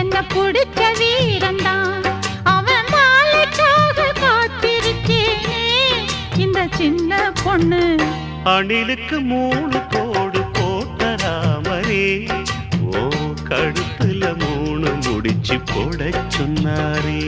என்ன பிடிச்ச வீரந்தான் அவன் மாலைக்காக காத்திருக்கேனே. இந்த சின்ன பொண்ணு அணிலுக்கு மூணு கோடு போட்ட ராமரே ஓ கழுத்துல மூணு முடிச்சு போட சொன்னாரே.